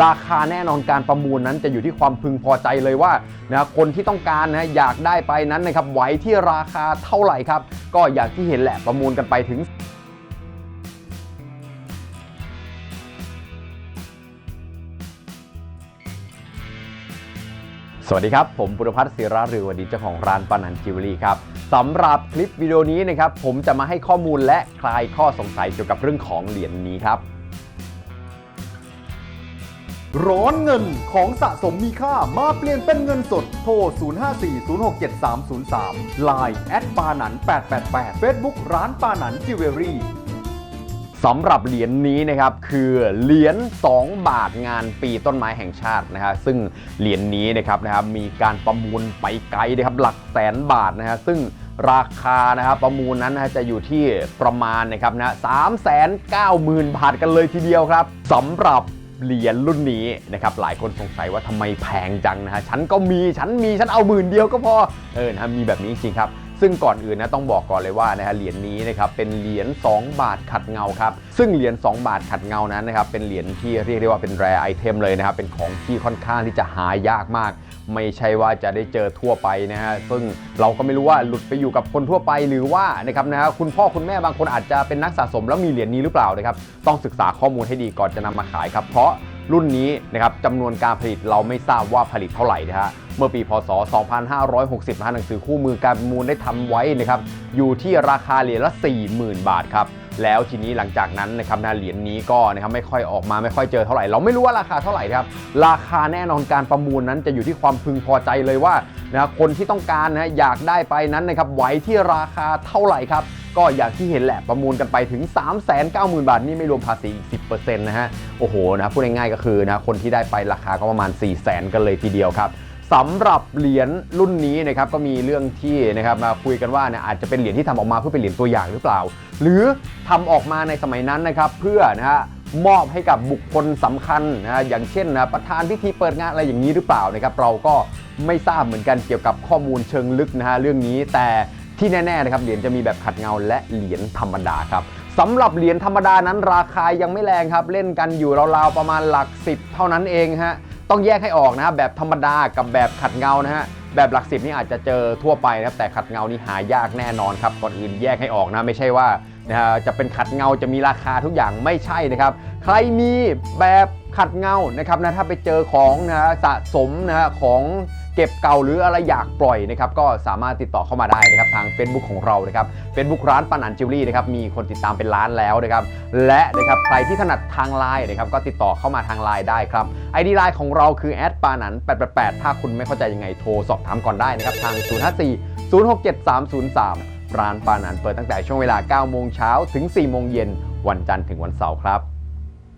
ราคาแน่นอนการประมูลนั้นจะอยู่ที่ความพึงพอใจเลยว่านะคนที่ต้องการนะอยากได้ไปนั้นนะครับไหวที่ราคาเท่าไหร่ครับ ก็อย่างที่เห็นแหละประมูลกันไปถึงสวัสดีครับ ผมบุรพัฒน์ศิรารือวดีเจ้าของร้านปานันจิวเวลรี่ครับสำหรับคลิปวิดีโอนี้นะครับผมจะมาให้ข้อมูลและคลายข้อสงสัยเกี่ยวกับเรื่องของเหรียญนี้ครับ ร้อนเงินของสะสมมีค่ามาเปลี่ยนเป็นเงินสด โทร 0540673303 Line แอดปาหนัน888 Facebook ร้านปาหนันจิวเวลรี่สำหรับเหรียญนี้นะครับคือเหรียญ2บาทงานปีต้นไม้แห่งชาตินะฮะซึ่งเหรียญนี้นะครับนะครับมีการประมูลไปไกลนะครับหลักแสนบาทนะฮะซึ่งราคานะครับประมูลนั้นนะฮะจะอยู่ที่ประมาณนะครับนะสามแสนเก้าหมื่นบาทกันเลยทีเดียวครับสำหรับ เหรียญรุ่นนี้นะครับหลายคนสงสัยว่าทำไมแพงจังนะฮะฉันก็มีฉันมีฉันเอาหมื่นเดียวก็พอเออนะมีแบบนี้จริงครับซึ่งก่อนอื่นนะต้องบอกก่อนเลยว่านะฮะเหรียญนี้นะครับเป็นเหรียญ2 บาทขัดเงาครับซึ่งเหรียญ2บาทขัดเงานั้นนะครับเป็นเหรียญที่เรียกได้ว่าเป็นแรไอเทมเลยนะครับเป็นของที่ค่อนข้างที่จะหายากมาก ไม่ใช่ว่าจะได้เจอทั่วไปนะฮะซึ่งเราก็ไม่รู้ว่าหลุดไปอยู่กับคนทั่วไปหรือว่านะครับนะฮะคุณพ่อคุณแม่บางคนอาจจะเป็นนักสะสมแล้วมีเหรียญนี้หรือเปล่านะครับต้องศึกษาข้อมูลให้ดีก่อนจะนำมาขายครับเพราะรุ่นนี้นะครับจำนวนการผลิตเราไม่ทราบว่าผลิตเท่าไหร่นะฮะเมื่อปีพศ 2560นะหนังสือคู่มือการประมูลได้ทำไว้นะครับอยู่ที่ราคาเหรียญละ 40,000 บาทครับ แล้วทีนี้หลังจากนั้นนะครับนะเหรียญนี้ก็นะครับไม่ค่อยออกมาไม่ค่อยเจอเท่าไหร่ เราไม่รู้ว่าราคาเท่าไหร่ครับราคาแน่นอนการประมูลนั้นจะอยู่ที่ความพึงพอใจเลยว่านะคคนที่ต้องการนะอยากได้ไปนั้นนะครับไหวที่ราคาเท่าไหร่ครับก็อย่างที่เห็นแหละประมูลกันไปถึง 390,000 บาท นี่ไม่รวมภาษีอีก 10%นะฮะ โอ้โหนะพูดง่ายๆก็คือนะคนที่ได้ไปราคาก็ประมาณ 4 0 0 0 0 0 กันเลยทีเดียวครับ สำหรับเหรียญรุ่นนี้นะครับก็มีเรื่องที่นะครับมาคุยกันว่าเนี่ยอาจจะเป็นเหรียญที่ทำออกมาเพื่อเป็นเหรียญตัวอย่างหรือเปล่า หรือทำออกมาในสมัยนั้นนะครับเพื่อนะฮะมอบให้กับบุคคลสำคัญนะฮะอย่างเช่นนะประธานพิธีเปิดงานอะไรอย่างนี้หรือเปล่านะครับเราก็ไม่ทราบเหมือนกันเกี่ยวกับข้อมูลเชิงลึกนะฮะเรื่องนี้ แต่ที่แน่ๆนะครับเหรียญจะมีแบบขัดเงาและเหรียญธรรมดาครับสำหรับเหรียญธรรมดานั้นราคายังไม่แรงครับเล่นกันอยู่ราวๆประมาณหลัก 10 เท่านั้นเองฮะ ต้องแยกให้ออกนะครับแบบธรรมดากับแบบขัดเงานะฮะแบบหลักสิบนี่อาจจะเจอทั่วไปนะครับแต่ขัดเงานี่หายากแน่นอนครับก่อนอื่นแยกให้ออกนะไม่ใช่ว่านะฮะจะเป็นขัดเงาจะมีราคาทุกอย่างไม่ใช่นะครับ ใครมีแบบขัดเงานะครับนะถ้าไปเจอของนะฮะสะสมนะฮะของ เก็บเก่าหรืออะไรอยากปล่อยนะครับก็สามารถติดต่อเข้ามาได้นะครับทาง Facebook ของเรานะครับ Facebook ร้านปันอันจิวเวลรี่นะครับมีคนติดตามเป็นล้านแล้วนะครับและนะครับใครที่ถนัดทางไลน์นะครับก็ติดต่อเข้ามาทางไลน์ได้ครับ ID ไลน์ของเราคือแอดปานัน888 ถ้าคุณไม่เข้าใจยังไงโทรสอบถามก่อนได้นะครับทาง 054 067303 ร้านปานันเปิดตั้งแต่ช่วงเวลา 9 โมงเช้าถึง 4 โมงเย็น วันจันทร์ถึงวันเสาร์ครับ